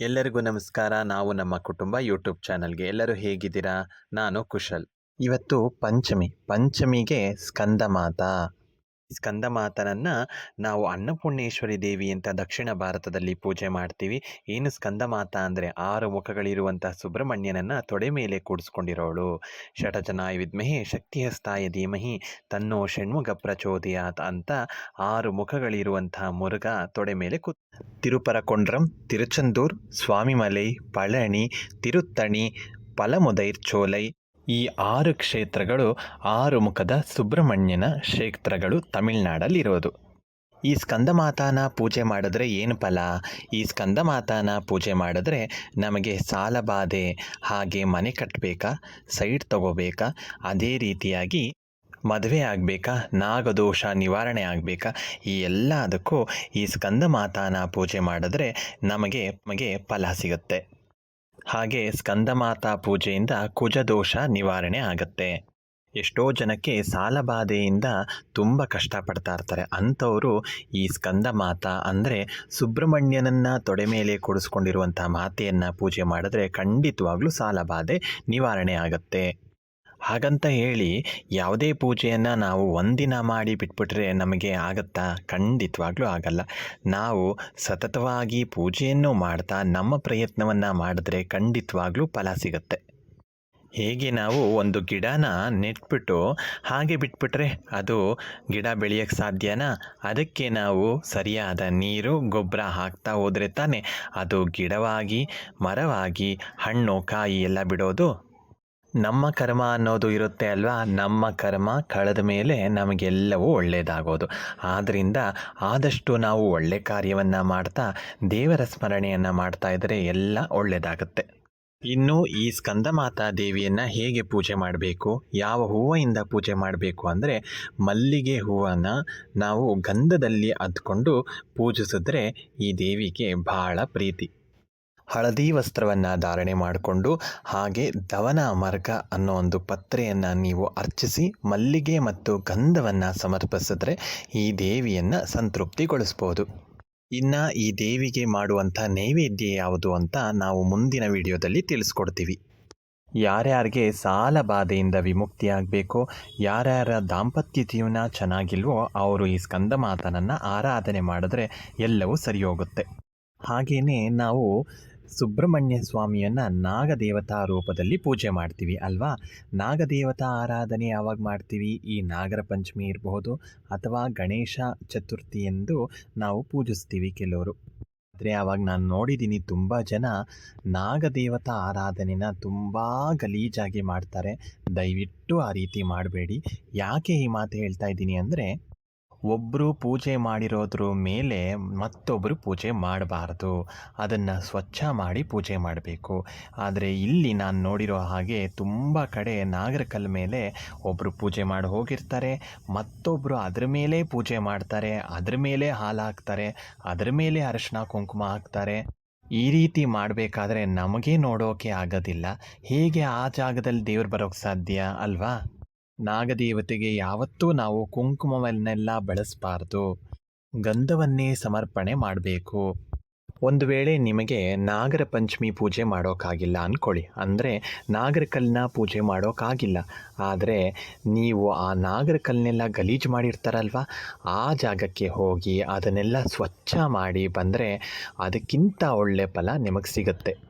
ಎಲ್ಲರಿಗೂ ನಮಸ್ಕಾರ. ನಾವು ನಮ್ಮ ಕುಟುಂಬ ಯೂಟ್ಯೂಬ್ ಚಾನಲ್ಗೆ ಎಲ್ಲರೂ ಹೇಗಿದ್ದೀರಾ? ನಾನು ಕುಶಲ್. ಇವತ್ತು ಪಂಚಮಿ. ಪಂಚಮಿಗೆ ಸ್ಕಂದ ಮಾತಾ ಸ್ಕಂದ ಮಾತನನ್ನು ನಾವು ಅನ್ನಪೂರ್ಣೇಶ್ವರಿ ದೇವಿ ಅಂತ ದಕ್ಷಿಣ ಭಾರತದಲ್ಲಿ ಪೂಜೆ ಮಾಡ್ತೀವಿ. ಏನು ಸ್ಕಂದ ಮಾತ ಅಂದರೆ ಆರು ಮುಖಗಳಿರುವಂಥ ಸುಬ್ರಹ್ಮಣ್ಯನನ್ನು ತೊಡೆ ಮೇಲೆ ಕೂಡಿಸ್ಕೊಂಡಿರೋಳು. ಷಟಜನಾಯ ವಿದ್ಮಹಿ ಶಕ್ತಿಹಸ್ತಾಯ ಧೀಮಹಿ ತನ್ನೋ ಷಣ್ಮುಖ ಪ್ರಚೋದಯಾತ್ ಅಂತ ಆರು ಮುಖಗಳಿರುವಂತಹ ಮುರುಘ ತೊಡೆ ಮೇಲೆ ಕೂತ್ ತಿರುಪರಕೊಂಡ್ರಂ, ತಿರುಚಂದೂರ್, ಸ್ವಾಮಿಮಲೈ ಪಳನಿ ತಿರುತ್ತಣಿ, ಪಲಮುದೈರ್ ಚೋಲೈ ಈ ಆರು ಕ್ಷೇತ್ರಗಳು ಆರು ಮುಖದ ಸುಬ್ರಹ್ಮಣ್ಯನ ಕ್ಷೇತ್ರಗಳು ತಮಿಳ್ನಾಡಲ್ಲಿರೋದು ಈ ಸ್ಕಂದಮಾತಾನ ಪೂಜೆ ಮಾಡಿದ್ರೆ ಏನು ಫಲ? ಈ ಸ್ಕಂದಮಾತಾನ ಪೂಜೆ ಮಾಡಿದ್ರೆ ನಮಗೆ ಸಾಲ ಬಾಧೆ, ಹಾಗೆ ಮನೆ ಕಟ್ಟಬೇಕಾ ಸೈಟ್ ತಗೋಬೇಕಾ, ಅದೇ ರೀತಿಯಾಗಿ ಮದುವೆ ಆಗಬೇಕಾ, ನಾಗದೋಷ ನಿವಾರಣೆ ಆಗಬೇಕಾ, ಈ ಎಲ್ಲದಕ್ಕೂ ಈ ಸ್ಕಂದ ಮಾತಾನ ಪೂಜೆ ಮಾಡಿದ್ರೆ ನಮಗೆ ನಮಗೆ ಫಲ ಸಿಗುತ್ತೆ. ಹಾಗೆ ಸ್ಕಂದಮಾತಾ ಪೂಜೆಯಿಂದ ಕುಜದೋಷ ನಿವಾರಣೆ ಆಗತ್ತೆ. ಎಷ್ಟೋ ಜನಕ್ಕೆ ಸಾಲಬಾಧೆಯಿಂದ ತುಂಬ ಕಷ್ಟಪಡ್ತಾ ಇರ್ತಾರೆ. ಅಂಥವರು ಈ ಸ್ಕಂದ ಮಾತಾ ಅಂದರೆ ಸುಬ್ರಹ್ಮಣ್ಯನನ್ನು ತೊಡೆ ಮೇಲೆ ಕೊಡಿಸ್ಕೊಂಡಿರುವಂಥ ಮಾತೆಯನ್ನು ಪೂಜೆ ಮಾಡಿದ್ರೆ ಖಂಡಿತವಾಗ್ಲೂ ಸಾಲಬಾಧೆ ನಿವಾರಣೆ ಆಗುತ್ತೆ. ಹಾಗಂತ ಹೇಳಿ ಯಾವುದೇ ಪೂಜೆಯನ್ನು ನಾವು ಒಂದಿನ ಮಾಡಿ ಬಿಟ್ಬಿಟ್ರೆ ನಮಗೆ ಆಗತ್ತಾ? ಖಂಡಿತವಾಗ್ಲೂ ಆಗಲ್ಲ. ನಾವು ಸತತವಾಗಿ ಪೂಜೆಯನ್ನು ಮಾಡ್ತಾ ನಮ್ಮ ಪ್ರಯತ್ನವನ್ನು ಮಾಡಿದ್ರೆ ಖಂಡಿತವಾಗ್ಲೂ ಫಲ ಸಿಗುತ್ತೆ. ಹೇಗೆ ನಾವು ಒಂದು ಗಿಡನ ನೆಟ್ಬಿಟ್ಟು ಹಾಗೆ ಬಿಟ್ಬಿಟ್ರೆ ಅದು ಗಿಡ ಬೆಳೆಯೋಕ್ಕೆ ಸಾಧ್ಯನಾ? ಅದಕ್ಕೆ ನಾವು ಸರಿಯಾದ ನೀರು, ಗೊಬ್ಬರ ಹಾಕ್ತಾ ಹೋದರೆ ತಾನೇ ಅದು ಗಿಡವಾಗಿ, ಮರವಾಗಿ, ಹಣ್ಣು, ಕಾಯಿ ಎಲ್ಲ ಬಿಡೋದು ನಮ್ಮ ಕರ್ಮ ಅನ್ನೋದು ಇರುತ್ತೆ ಅಲ್ವಾ? ನಮ್ಮ ಕರ್ಮ ಕಳೆದ ಮೇಲೆ ನಮಗೆಲ್ಲವೂ ಒಳ್ಳೆಯದಾಗೋದು ಆದ್ದರಿಂದ ಆದಷ್ಟು ನಾವು ಒಳ್ಳೆ ಕಾರ್ಯವನ್ನು ಮಾಡ್ತಾ, ದೇವರ ಸ್ಮರಣೆಯನ್ನು ಮಾಡ್ತಾ ಇದ್ದರೆ ಎಲ್ಲ ಒಳ್ಳೆಯದಾಗುತ್ತೆ ಇನ್ನು ಈ ಸ್ಕಂದಮಾತಾ ದೇವಿಯನ್ನು ಹೇಗೆ ಪೂಜೆ ಮಾಡಬೇಕು, ಯಾವ ಹೂವಿಂದ ಪೂಜೆ ಮಾಡಬೇಕು ಅಂದರೆ ಮಲ್ಲಿಗೆ ಹೂವನ್ನು ನಾವು ಗಂಧದಲ್ಲಿ ಅದ್ಕೊಂಡು ಪೂಜಿಸಿದ್ರೆ ಈ ದೇವಿಗೆ ಬಹಳ ಪ್ರೀತಿ. ಹಳದಿ ವಸ್ತ್ರವನ್ನು ಧಾರಣೆ ಮಾಡಿಕೊಂಡು ಹಾಗೆ ದವನ ಮಾರ್ಗ ಅನ್ನೋ ಒಂದು ಪತ್ರೆಯನ್ನು ನೀವು ಅರ್ಚಿಸಿ ಮಲ್ಲಿಗೆ ಮತ್ತು ಗಂಧವನ್ನು ಸಮರ್ಪಿಸಿದ್ರೆ ಈ ದೇವಿಯನ್ನು ಸಂತೃಪ್ತಿಗೊಳಿಸ್ಬೋದು. ಇನ್ನು ಈ ದೇವಿಗೆ ಮಾಡುವಂಥ ನೈವೇದ್ಯ ಯಾವುದು ಅಂತ ನಾವು ಮುಂದಿನ ವಿಡಿಯೋದಲ್ಲಿ ತಿಳಿಸ್ಕೊಡ್ತೀವಿ. ಯಾರ್ಯಾರಿಗೆ ಸಾಲ ಬಾಧೆಯಿಂದ ವಿಮುಕ್ತಿ ಆಗಬೇಕೋ ಯಾರ್ಯಾರ ದಾಂಪತ್ಯ ಜೀವನ ಚೆನ್ನಾಗಿಲ್ವೋ ಅವರು ಈ ಸ್ಕಂದ ಮಾತನನ್ನು ಆರಾಧನೆ ಮಾಡಿದ್ರೆ ಎಲ್ಲವೂ ಸರಿ ಹೋಗುತ್ತೆ ಹಾಗೆಯೇ ನಾವು ಸುಬ್ರಹ್ಮಣ್ಯ ಸ್ವಾಮಿಯನ್ನು ನಾಗದೇವತಾ ರೂಪದಲ್ಲಿ ಪೂಜೆ ಮಾಡ್ತೀವಿ, ಅಲ್ವಾ? ನಾಗದೇವತಾ ಆರಾಧನೆ ಯಾವಾಗ ಮಾಡ್ತೀವಿ? ಈ ನಾಗರ ಪಂಚಮಿ ಇರಬಹುದು ಅಥವಾ ಗಣೇಶ ಚತುರ್ಥಿ ಎಂದು ನಾವು ಪೂಜಿಸ್ತೀವಿ ಕೆಲವರು. ಆದರೆ ಆವಾಗ ನಾನು ನೋಡಿದ್ದೀನಿ ತುಂಬ ಜನ ನಾಗದೇವತಾ ಆರಾಧನೆನ ತುಂಬ ಗಲೀಜಾಗಿ ಮಾಡ್ತಾರೆ. ದಯವಿಟ್ಟು ಆ ರೀತಿ ಮಾಡಬೇಡಿ. ಯಾಕೆ ಈ ಮಾತು ಹೇಳ್ತಾ ಇದ್ದೀನಿ ಅಂದರೆ ಒಬ್ಬರು ಪೂಜೆ ಮಾಡಿರೋದ್ರ ಮೇಲೆ ಮತ್ತೊಬ್ಬರು ಪೂಜೆ ಮಾಡಬಾರ್ದು. ಅದನ್ನು ಸ್ವಚ್ಛ ಮಾಡಿ ಪೂಜೆ ಮಾಡಬೇಕು. ಆದರೆ ಇಲ್ಲಿ ನಾನು ನೋಡಿರೋ ಹಾಗೆ ತುಂಬ ಕಡೆ ನಾಗರಕಲ್ ಮೇಲೆ ಒಬ್ಬರು ಪೂಜೆ ಮಾಡಿ ಹೋಗಿರ್ತಾರೆ. ಮತ್ತೊಬ್ಬರು ಅದ್ರ ಮೇಲೆ ಪೂಜೆ ಮಾಡ್ತಾರೆ. ಅದ್ರ ಮೇಲೆ ಹಾಲು ಹಾಕ್ತಾರೆ. ಅದ್ರ ಮೇಲೆ ಅರಶಿನ ಕುಂಕುಮ ಹಾಕ್ತಾರೆ. ಈ ರೀತಿ ಮಾಡಬೇಕಾದ್ರೆ ನಮಗೆ ನೋಡೋಕೆ ಆಗೋದಿಲ್ಲ. ಹೇಗೆ ಆ ಜಾಗದಲ್ಲಿ ದೇವ್ರು ಬರೋಕ್ಕೆ ಸಾಧ್ಯ ಅಲ್ವಾ? ನಾಗದೇವತೆಗೆ ಯಾವತ್ತೂ ನಾವು ಕುಂಕುಮವನ್ನೆಲ್ಲ ಬಳಸಬಾರ್ದು. ಗಂಧವನ್ನೇ ಸಮರ್ಪಣೆ ಮಾಡಬೇಕು. ಒಂದು ವೇಳೆ ನಿಮಗೆ ನಾಗರ ಪಂಚಮಿ ಪೂಜೆ ಮಾಡೋಕ್ಕಾಗಿಲ್ಲ ಅಂದ್ಕೊಳ್ಳಿ ಅಂದರೆ ನಾಗರ ಕಲ್ಲನ್ನ ಪೂಜೆ ಮಾಡೋಕ್ಕಾಗಿಲ್ಲ ಆದರೆ ನೀವು ಆ ನಾಗರ ಕಲ್ಲನ್ನೆಲ್ಲ ಗಲೀಜು ಮಾಡಿರ್ತಾರಲ್ವ? ಆ ಜಾಗಕ್ಕೆ ಹೋಗಿ ಅದನ್ನೆಲ್ಲ ಸ್ವಚ್ಛ ಮಾಡಿ ಬಂದರೆ ಅದಕ್ಕಿಂತ ಒಳ್ಳೆಯ ಫಲ ನಿಮಗೆ ಸಿಗುತ್ತೆ.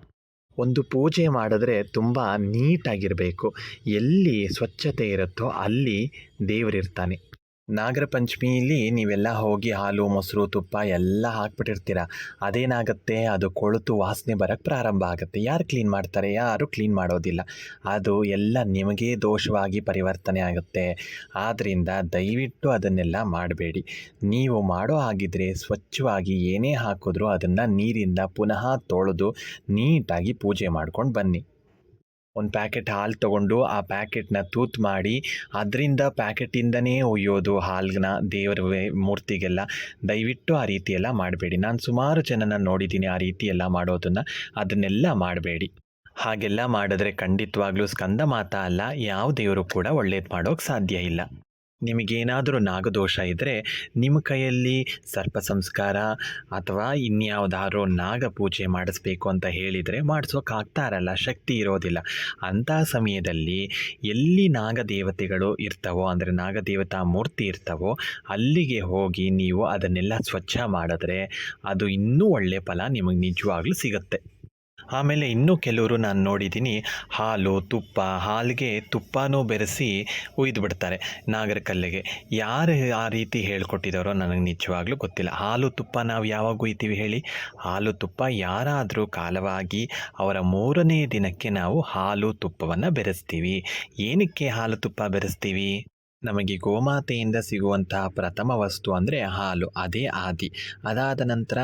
ಒಂದು ಪೂಜೆ ಮಾಡಿದ್ರೆ ತುಂಬ ನೀಟಾಗಿರಬೇಕು. ಎಲ್ಲಿ ಸ್ವಚ್ಛತೆ ಇರುತ್ತೋ ಅಲ್ಲಿ ದೇವರಿರ್ತಾನೆ. ನಾಗರ ಪಂಚಮಿಯಲ್ಲಿ ನೀವೆಲ್ಲ ಹೋಗಿ ಹಾಲು, ಮೊಸರು, ತುಪ್ಪ ಎಲ್ಲ ಹಾಕ್ಬಿಟ್ಟಿರ್ತೀರ. ಅದೇನಾಗುತ್ತೆ? ಅದು ಕೊಳತು ವಾಸನೆ ಬರೋಕ್ಕೆ ಪ್ರಾರಂಭ ಆಗುತ್ತೆ. ಯಾರು ಕ್ಲೀನ್ ಮಾಡ್ತಾರೆ? ಯಾರು ಕ್ಲೀನ್ ಮಾಡೋದಿಲ್ಲ. ಅದು ಎಲ್ಲ ನಿಮಗೇ ದೋಷವಾಗಿ ಪರಿವರ್ತನೆ ಆಗುತ್ತೆ. ಆದ್ದರಿಂದ ದಯವಿಟ್ಟು ಅದನ್ನೆಲ್ಲ ಮಾಡಬೇಡಿ. ನೀವು ಮಾಡೋ ಹಾಗಿದ್ರೆ ಸ್ವಚ್ಛವಾಗಿ ಏನೇ ಹಾಕಿದ್ರೂ ಅದನ್ನು ನೀರಿಂದ ಪುನಃ ತೊಳೆದು ನೀಟಾಗಿ ಪೂಜೆ ಮಾಡ್ಕೊಂಡು ಬನ್ನಿ. ಒಂದು ಪ್ಯಾಕೆಟ್ ಹಾಲು ತೊಗೊಂಡು ಆ ಪ್ಯಾಕೆಟ್ನ ತೂತು ಮಾಡಿ ಅದರಿಂದ ಪ್ಯಾಕೆಟಿಂದನೇ ಒಯ್ಯೋದು ಹಾಲನ್ನ ದೇವರ ಮೂರ್ತಿಗೆಲ್ಲ. ದಯವಿಟ್ಟು ಆ ರೀತಿಯೆಲ್ಲ ಮಾಡಬೇಡಿ. ನಾನು ಸುಮಾರು ಜನನ ನೋಡಿದ್ದೀನಿ ಆ ರೀತಿಯೆಲ್ಲ ಮಾಡೋದನ್ನು. ಅದನ್ನೆಲ್ಲ ಮಾಡಬೇಡಿ. ಹಾಗೆಲ್ಲ ಮಾಡಿದ್ರೆ ಖಂಡಿತವಾಗ್ಲೂ ಸ್ಕಂದ ಮಾತ ಅಲ್ಲ. ಯಾವ ದೇವರು ಕೂಡ ಒಳ್ಳೇದು ಮಾಡೋಕ್ಕೆ ಸಾಧ್ಯ ಇಲ್ಲ. ನಿಮಗೇನಾದರೂ ನಾಗದೋಷ ಇದ್ದರೆ ನಿಮ್ಮ ಕೈಯಲ್ಲಿ ಸರ್ಪ ಸಂಸ್ಕಾರ ಅಥವಾ ಇನ್ಯಾವುದಾದ್ರೂ ನಾಗ ಪೂಜೆ ಮಾಡಿಸ್ಬೇಕು ಅಂತ ಹೇಳಿದರೆ ಮಾಡಿಸೋಕ್ಕಾಗ್ತಾ ಆಗ್ತಾ ಇರಲ್ಲ ಶಕ್ತಿ ಇರೋದಿಲ್ಲ. ಅಂಥ ಸಮಯದಲ್ಲಿ ಎಲ್ಲಿ ನಾಗದೇವತೆಗಳು ಇರ್ತವೋ, ಅಂದರೆ ನಾಗದೇವತಾ ಮೂರ್ತಿ ಇರ್ತವೋ, ಅಲ್ಲಿಗೆ ಹೋಗಿ ನೀವು ಅದನ್ನೆಲ್ಲ ಸ್ವಚ್ಛ ಮಾಡಿದ್ರೆ ಅದು ಇನ್ನೂ ಒಳ್ಳೆಯ ಫಲ ನಿಮಗೆ ನಿಜವಾಗ್ಲೂ ಸಿಗುತ್ತೆ. ಆಮೇಲೆ ಇನ್ನೂ ಕೆಲವರು ನಾನು ನೋಡಿದ್ದೀನಿ ಹಾಲು, ತುಪ್ಪ, ಹಾಲಿಗೆ ತುಪ್ಪನೂ ಬೆರೆಸಿ ಉಯ್ದು ನಾಗರಕಲ್ಲಿಗೆ ನಾಗರ ಕಲ್ಲಿಗೆ. ಯಾರು ಆ ರೀತಿ ಹೇಳ್ಕೊಟ್ಟಿದ್ದಾರೋ ನನಗೆ ನಿಜವಾಗ್ಲೂ ಗೊತ್ತಿಲ್ಲ. ಹಾಲು, ತುಪ್ಪ ನಾವು ಯಾವಾಗ ಉಯ್ತೀವಿ ಹೇಳಿ? ಹಾಲು, ತುಪ್ಪ ಯಾರಾದರೂ ಕಾಲವಾಗಿ ಅವರ ಮೂರನೇ ದಿನಕ್ಕೆ ನಾವು ಹಾಲು, ತುಪ್ಪವನ್ನು ಬೆರೆಸ್ತೀವಿ. ಏನಕ್ಕೆ ಹಾಲು, ತುಪ್ಪ ಬೆರೆಸ್ತೀವಿ? ನಮಗೆ ಗೋಮಾತೆಯಿಂದ ಸಿಗುವಂತಹ ಪ್ರಥಮ ವಸ್ತು ಅಂದರೆ ಹಾಲು, ಅದೇ ಆದಿ. ಅದಾದ ನಂತರ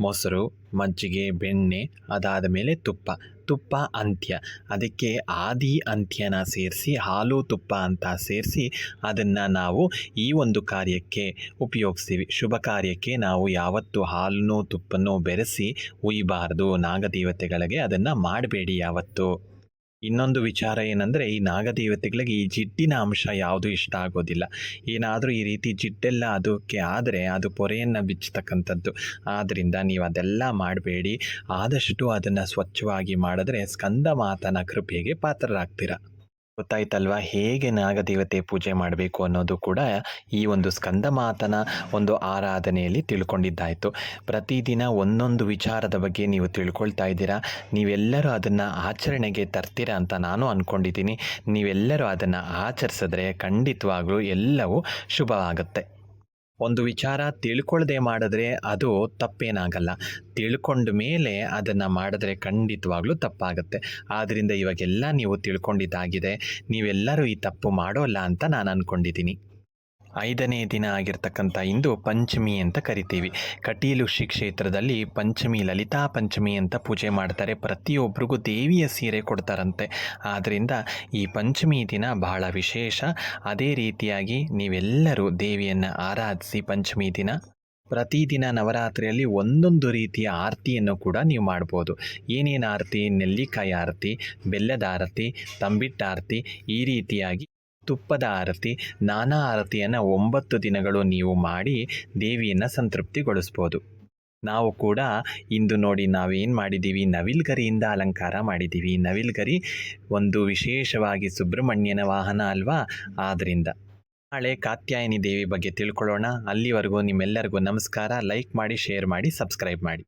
ಮೊಸರು ಮಜ್ಜಿಗೆ ಬೆಣ್ಣೆ, ಅದಾದ ಮೇಲೆ ತುಪ್ಪ ತುಪ್ಪ ಅಂತ್ಯ. ಅದಕ್ಕೆ ಆದಿ ಅಂತ್ಯನ ಸೇರಿಸಿ, ಹಾಲು, ತುಪ್ಪ ಅಂತ ಸೇರಿಸಿ ಅದನ್ನು ನಾವು ಈ ಒಂದು ಕಾರ್ಯಕ್ಕೆ ಉಪಯೋಗಿಸ್ತೀವಿ. ಶುಭ ಕಾರ್ಯಕ್ಕೆ ನಾವು ಯಾವತ್ತು ಹಾಲನ್ನು, ತುಪ್ಪನ್ನು ಬೆರೆಸಿ ಉಯ್ಬಾರ್ದು. ನಾಗದೇವತೆಗಳಿಗೆ ಅದನ್ನು ಮಾಡಬೇಡಿ ಯಾವತ್ತು. ಇನ್ನೊಂದು ವಿಚಾರ ಏನಂದರೆ, ಈ ನಾಗದೇವತೆಗಳಿಗೆ ಈ ಜಿಡ್ಡಿನ ಅಂಶ ಯಾವುದು ಇಷ್ಟ ಆಗೋದಿಲ್ಲ. ಏನಾದರೂ ಈ ರೀತಿ ಜಿಡ್ಡೆಲ್ಲ ಅದಕ್ಕೆ ಆದರೆ ಅದು ಪೊರೆಯನ್ನು ಬಿಚ್ಚತಕ್ಕಂಥದ್ದು. ಆದ್ದರಿಂದ ನೀವು ಅದೆಲ್ಲ ಮಾಡಬೇಡಿ. ಆದಷ್ಟು ಅದನ್ನು ಸ್ವಚ್ಛವಾಗಿ ಮಾಡಿದ್ರೆ ಸ್ಕಂದ ಮಾತನ ಕೃಪೆಗೆ ಪಾತ್ರರಾಗ್ತೀರ. ಗೊತ್ತಾಯ್ತಲ್ವಾ? ಹೇಗೆ ನಾಗದೇವತೆ ಪೂಜೆ ಮಾಡಬೇಕು ಅನ್ನೋದು ಕೂಡ ಈ ಒಂದು ಸ್ಕಂದ ಮಾತನ ಒಂದು ಆರಾಧನೆಯಲ್ಲಿ ತಿಳ್ಕೊಂಡಿದ್ದಾಯಿತು. ಪ್ರತಿದಿನ ಒಂದೊಂದು ವಿಚಾರದ ಬಗ್ಗೆ ನೀವು ತಿಳ್ಕೊಳ್ತಾ ಇದ್ದೀರಾ? ನೀವೆಲ್ಲರೂ ಅದನ್ನು ಆಚರಣೆಗೆ ತರ್ತೀರಾ ಅಂತ ನಾನು ಅಂದ್ಕೊಂಡಿದ್ದೀನಿ ನೀವೆಲ್ಲರೂ ಅದನ್ನು ಆಚರಿಸಿದ್ರೆ ಖಂಡಿತವಾಗಲೂ ಎಲ್ಲವೂ ಶುಭವಾಗುತ್ತೆ. ಒಂದು ವಿಚಾರ ತಿಳ್ಕೊಳ್ಳದೆ ಮಾಡಿದ್ರೆ ಅದು ತಪ್ಪೇನಾಗಲ್ಲ. ತಿಳ್ಕೊಂಡ ಮೇಲೆ ಅದನ್ನು ಮಾಡಿದ್ರೆ ಖಂಡಿತವಾಗ್ಲೂ ತಪ್ಪಾಗುತ್ತೆ. ಆದ್ದರಿಂದ ಇವಾಗೆಲ್ಲ ನೀವು ತಿಳ್ಕೊಂಡಿದ್ದಾಗಿದೆ. ನೀವೆಲ್ಲರೂ ಈ ತಪ್ಪು ಮಾಡೋಲ್ಲ ಅಂತ ನಾನು ಅಂದ್ಕೊಂಡಿದ್ದೀನಿ ಐದನೇ ದಿನ ಆಗಿರ್ತಕ್ಕಂಥ ಇಂದು ಪಂಚಮಿ ಅಂತ ಕರಿತೀವಿ. ಕಟೀಲು ಶ್ರೀ ಕ್ಷೇತ್ರದಲ್ಲಿ ಪಂಚಮಿ ಲಲಿತಾ ಪಂಚಮಿ ಅಂತ ಪೂಜೆ ಮಾಡ್ತಾರೆ. ಪ್ರತಿಯೊಬ್ಬರಿಗೂ ದೇವಿಯ ಸೀರೆ ಕೊಡ್ತಾರಂತೆ. ಆದ್ದರಿಂದ ಈ ಪಂಚಮಿ ದಿನ ಬಹಳ ವಿಶೇಷ. ಅದೇ ರೀತಿಯಾಗಿ ನೀವೆಲ್ಲರೂ ದೇವಿಯನ್ನು ಆರಾಧಿಸಿ ಪಂಚಮಿ ದಿನ ಪ್ರತಿದಿನ ನವರಾತ್ರಿಯಲ್ಲಿ ಒಂದೊಂದು ರೀತಿಯ ಆರತಿಯನ್ನು ಕೂಡ ನೀವು ಮಾಡ್ಬೋದು. ಏನೇನು ಆರತಿ? ನೆಲ್ಲಿಕಾಯಿ ಆರತಿ, ಬೆಲ್ಲದ ಆರತಿ, ತಂಬಿಟ್ಟು ಆರತಿ ಈ ರೀತಿಯಾಗಿ ತುಪ್ಪದ ಆರತಿ, ನಾನಾ ಆರತಿಯನ್ನು ಒಂಬತ್ತು ದಿನಗಳು ನೀವು ಮಾಡಿ ದೇವಿಯನ್ನು ಸಂತೃಪ್ತಿಗೊಳಿಸ್ಬೋದು. ನಾವು ಕೂಡ ಇಂದು ನೋಡಿ ನಾವೇನು ಮಾಡಿದ್ದೀವಿ ನವಿಲ್ಗರಿಯಿಂದ ಅಲಂಕಾರ ಮಾಡಿದ್ದೀವಿ ನವಿಲ್ಗರಿ ಒಂದು ವಿಶೇಷವಾಗಿ ಸುಬ್ರಹ್ಮಣ್ಯನ ವಾಹನ ಅಲ್ವಾ? ಆದ್ದರಿಂದ ನಾಳೆ ಕಾತ್ಯಾಯನಿ ದೇವಿ ಬಗ್ಗೆ ತಿಳ್ಕೊಳ್ಳೋಣ. ಅಲ್ಲಿವರೆಗೂ ನಿಮ್ಮೆಲ್ಲರಿಗೂ ನಮಸ್ಕಾರ. ಲೈಕ್ ಮಾಡಿ, ಶೇರ್ ಮಾಡಿ, ಸಬ್ಸ್ಕ್ರೈಬ್ ಮಾಡಿ.